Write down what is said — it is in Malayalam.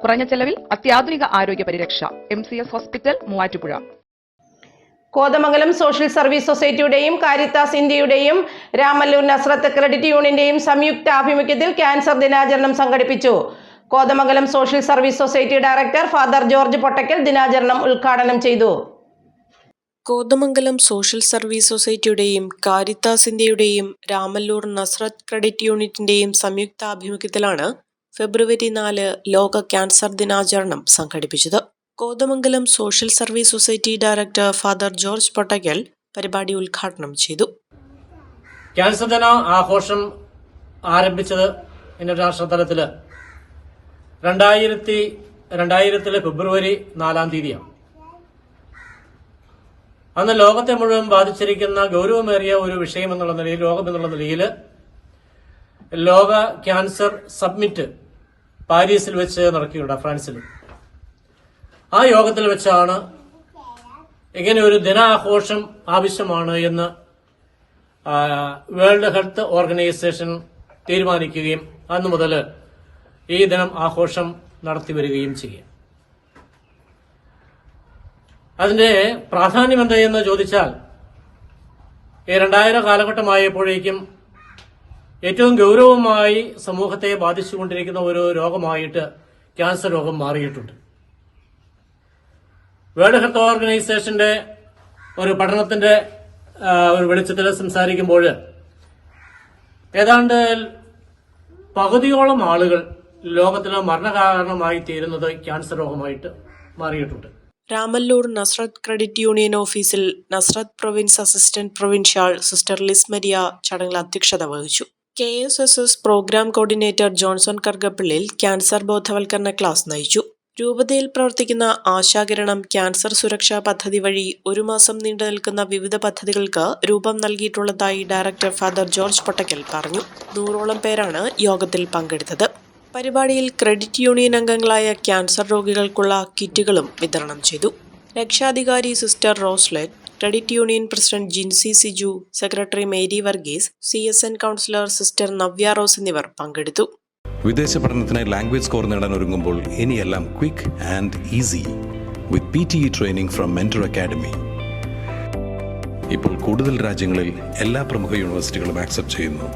കുറഞ്ഞ ചെലവിൽ അത്യാധുനിക ആരോഗ്യ പരിരക്ഷ. M C S hospital Muvattupuzha. Kothamangalam social service സൊസൈറ്റിയുടെയും Caritas ഇന്ത്യയുടെയും രാമല്ലൂർ നസ്രത്ത് ക്രെഡിറ്റ് യൂണിയന്റെയും സംയുക്ത ആഭിമുഖ്യത്തിൽ ക്യാൻസർ ദിനാചരണം സംഘടിപ്പിച്ചു. Kothamangalam social service society director father George Pottakkal ദിനാചരണം ഉദ്ഘാടനം ചെയ്തു. കോതമംഗലം സോഷ്യൽ സർവീസ് സൊസൈറ്റിയുടെയും കാരിത്താസ് ഇന്ത്യയുടെയും രാമല്ലൂർ നസ്രത്ത് ക്രെഡിറ്റ് യൂണിറ്റിന്റെയും സംയുക്താഭിമുഖ്യത്തിലാണ് ഫെബ്രുവരി നാല് ലോക ക്യാൻസർ ദിനാചരണം സംഘടിപ്പിച്ചത്. Kothamangalam social service society director father George Pottaykkal പരിപാടി ഉദ്ഘാടനം ചെയ്തു. ക്യാൻസർ ദിന ആഘോഷം ആരംഭിച്ചത് ഇന്റർനാഷണൽ തലത്തിൽ രണ്ടായിരത്തി രണ്ടായിരത്തിലെ ഫെബ്രുവരി നാലാം തീയതിയാണ്. അന്ന് ലോകത്തെ മുഴുവൻ ബാധിച്ചിരിക്കുന്ന ഗൗരവമേറിയ ഒരു വിഷയം എന്നുള്ള നിലയിൽ ലോകം എന്നുള്ള നിലയിൽ ലോക ക്യാൻസർ സബ്മിറ്റ് പാരീസിൽ വെച്ച് നടക്കുകയുണ്ട് ഫ്രാൻസിൽ. ആ യോഗത്തിൽ വെച്ചാണ് ഇങ്ങനെ ഒരു ദിനാഘോഷം ആവശ്യമാണ് എന്ന് വേൾഡ് ഹെൽത്ത് ഓർഗനൈസേഷൻ തീരുമാനിക്കുകയും അന്നു മുതൽ ഈ ദിനം ആഘോഷം നടത്തി വരികയും ചെയ്യും. അതിന്റെ പ്രാധാന്യം എന്ത് എന്ന് ചോദിച്ചാൽ ഈ രണ്ടായിരം കാലഘട്ടമായപ്പോഴേക്കും ഏറ്റവും ഗൗരവമായി സമൂഹത്തെ ബാധിച്ചുകൊണ്ടിരിക്കുന്ന ഒരു രോഗമായിട്ട് ക്യാൻസർ രോഗം മാറിയിട്ടുണ്ട്. വേൾഡ് ഹെൽത്ത് ഓർഗനൈസേഷന്റെ ഒരു പഠനത്തിന്റെ ഒരു വെളിച്ചത്തിൽ സംസാരിക്കുമ്പോൾ ഏതാണ്ട് പകുതിയോളം ആളുകൾ ലോകത്തിലെ മരണകാരണമായി തീരുന്നത് ക്യാൻസർ രോഗമായിട്ട് മാറിയിട്ടുണ്ട്. രാമല്ലൂർ നസ്രത്ത് ക്രെഡിറ്റ് യൂണിയൻ ഓഫീസിൽ Nazareth province assistant provincial sister Liz Maria ചടങ്ങിൽ അധ്യക്ഷത വഹിച്ചു. K S S S programme coordinator Johnson Kargappillil cancer ബോധവൽക്കരണ ക്ലാസ് നയിച്ചു. രൂപതയിൽ പ്രവർത്തിക്കുന്ന ആശാകിരണം ക്യാൻസർ സുരക്ഷാ പദ്ധതി വഴി ഒരു മാസം നീണ്ടു നിൽക്കുന്ന വിവിധ പദ്ധതികൾക്ക് രൂപം നൽകിയിട്ടുള്ളതായി ഡയറക്ടർ ഫാദർ ജോർജ് പൊട്ടക്കൽ പറഞ്ഞു. നൂറോളം പേരാണ് യോഗത്തിൽ പങ്കെടുത്തത്. പരിപാടിയിൽ ക്രെഡിറ്റ് യൂണിയൻ അംഗങ്ങളായ ക്യാൻസർ രോഗികൾക്കുള്ള കിറ്റുകളും വിതരണം ചെയ്തു. രക്ഷാധികാരി sister Roslet credit union president Jincy Siju secretary Mary Varghese C S N counsellor sister Navya Rose എന്നിവർ പങ്കെടുത്തു. വിദേശ പഠനത്തിനായി ലാംഗ്വേജ് സ്കോർ നേടാൻ ഒരുങ്ങുമ്പോൾ ഇനിയെല്ലാം quick and easy with P T E training from mentor academy ഇപ്പോൾ കൂടുതൽ രാജ്യങ്ങളിൽ എല്ലാ പ്രമുഖ യൂണിവേഴ്സിറ്റികളും ആക്സെപ്റ്റ് ചെയ്യുന്നു.